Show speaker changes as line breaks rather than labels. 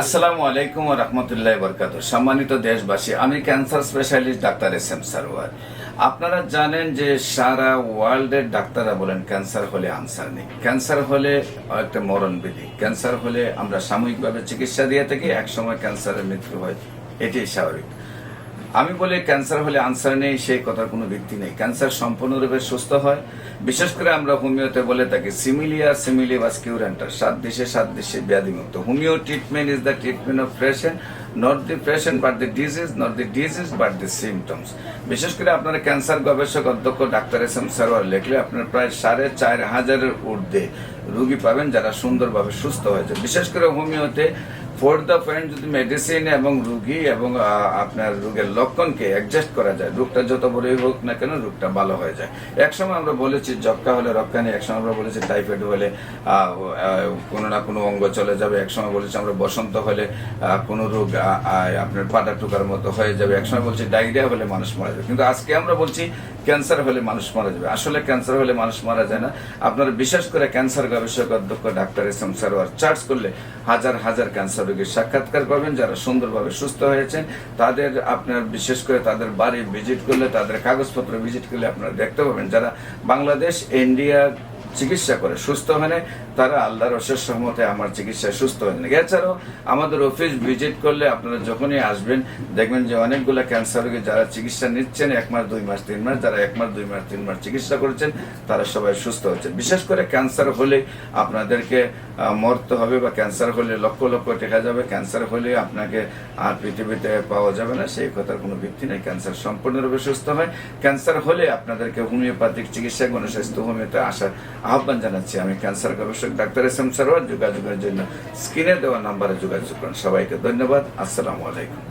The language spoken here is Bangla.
আসসালামু আলাইকুম রহমতুল্লাহ বরকাত সম্মানিত দেশবাসী, আমি cancer specialist doctor S M Sarwar আপনারা জানেন যে সারা ওয়ার্ল্ডের ডাক্তাররা বলেন ক্যান্সার হলে আনসার নেই। ক্যান্সার হলে একটা মরণ বিধি ক্যান্সার হলে আমরা সাময়িকভাবে চিকিৎসা দিয়ে থাকি, একসময় ক্যান্সারের মৃত্যু হয়। এটি স্বাভাবিক। আমি বলি ক্যান্সার হলে আনসার নেই, সেই কথার কোনো ভিত্তি নেই। ক্যান্সার সম্পূর্ণরূপে সুস্থ হয়। বিশেষ করে আমরা হোমিওতে বলে থাকি সিমিলিয়া সিমিলিবাস কিউরেন্টার সাত দেশে সাত দেশে ব্যাধিমুক্ত। Homeo treatment is the treatment of patient not the patient but the disease not the disease but the symptoms বিশেষ করে আপনারা ক্যান্সার গবেষক অধ্যক্ষ ডাক্তার এস এম সারোয়ার লেখলে আপনার প্রায় সাড়ে চার হাজারের ঊর্ধ্বে রুগী পাবেন যারা সুন্দরভাবে সুস্থ হয়েছে। বিশেষ করে হোমিওতে ফোর দ্য পয়েন্ট যদি মেডিসিন এবং রুগী এবং আপনার রোগের লক্ষণকে অ্যাডজাস্ট করা যায়, রোগটা যত বড়ই হোক না কেন রোগটা ভালো হয়ে যায়। একসময় আমরা বলেছি যক্কা হলে রক্ষা নেই। একসময় আমরা বলেছি টাইফয়েড হলে কোনো না কোনো অঙ্গ চলে যাবে। একসময় বলেছি আমরা বসন্ত হলে কোনো রোগ আপনার পাটা টুকার মতো হয়ে যাবে। একসময় বলছি ডায়রিয়া হলে মানুষ মারা যাবে। কিন্তু আজকে আমরা বলছি ক্যান্সার হলে মানুষ মারা যাবে। আসলে ক্যান্সার হলে মানুষ মারা যায় না। আপনারা বিশেষ করে ক্যান্সার গবেষক, অধ্যক্ষ, doctor S M Sarwar charge করলে হাজার হাজার ক্যান্সার রোগীর সাক্ষাৎকার পাবেন। যারা সুন্দরভাবে সুস্থ হয়েছেন, তাদের আপনার বিশেষ করে তাদের বাড়ি ভিজিট করলে, তাদের কাগজপত্র ভিজিট করলে আপনারা দেখতে পাবেন। যারা বাংলাদেশ ইন্ডিয়া চিকিৎসা করে সুস্থ হয় তারা আল্লাহর অশেষ সহমতে আমার চিকিৎসায় সুস্থ হয় না এছাড়াও আমাদের অফিস ভিজিট করলে আপনারা যখনই আসবেন, দেখবেন যে অনেকগুলো ক্যান্সার রোগী যারা চিকিৎসা নিচ্ছেন, এক মাস, দুই মাস, তিন মাস, যারা এক মাস, দুই মাস, তিন মাস চিকিৎসা করেছেন, তারা সবাই সুস্থ হচ্ছেন বিশেষ করে ক্যান্সার হলে আপনাদেরকে মরতে হবে বা ক্যান্সার হলে লক্ষ লক্ষ টেকা যাবে। ক্যান্সার হলে আপনাকে আর পৃথিবীতে পাওয়া যাবে না, সেই কথার কোনো ভিত্তি নেই। ক্যান্সার সম্পূর্ণরূপে সুস্থ হয়। ক্যান্সার হলে আপনাদেরকে হোমিওপ্যাথিক চিকিৎসা, গণস্বাস্থ্য, হোমিওতে আসার আহ্বান জানাচ্ছি। আমি ক্যান্সার গবেষক ডাক্তার এস এম সরোয়ার। যোগাযোগের জন্য স্ক্রিনে দেওয়া নাম্বারে যোগাযোগ করুন। সবাইকে ধন্যবাদ। আসসালামু আলাইকুম।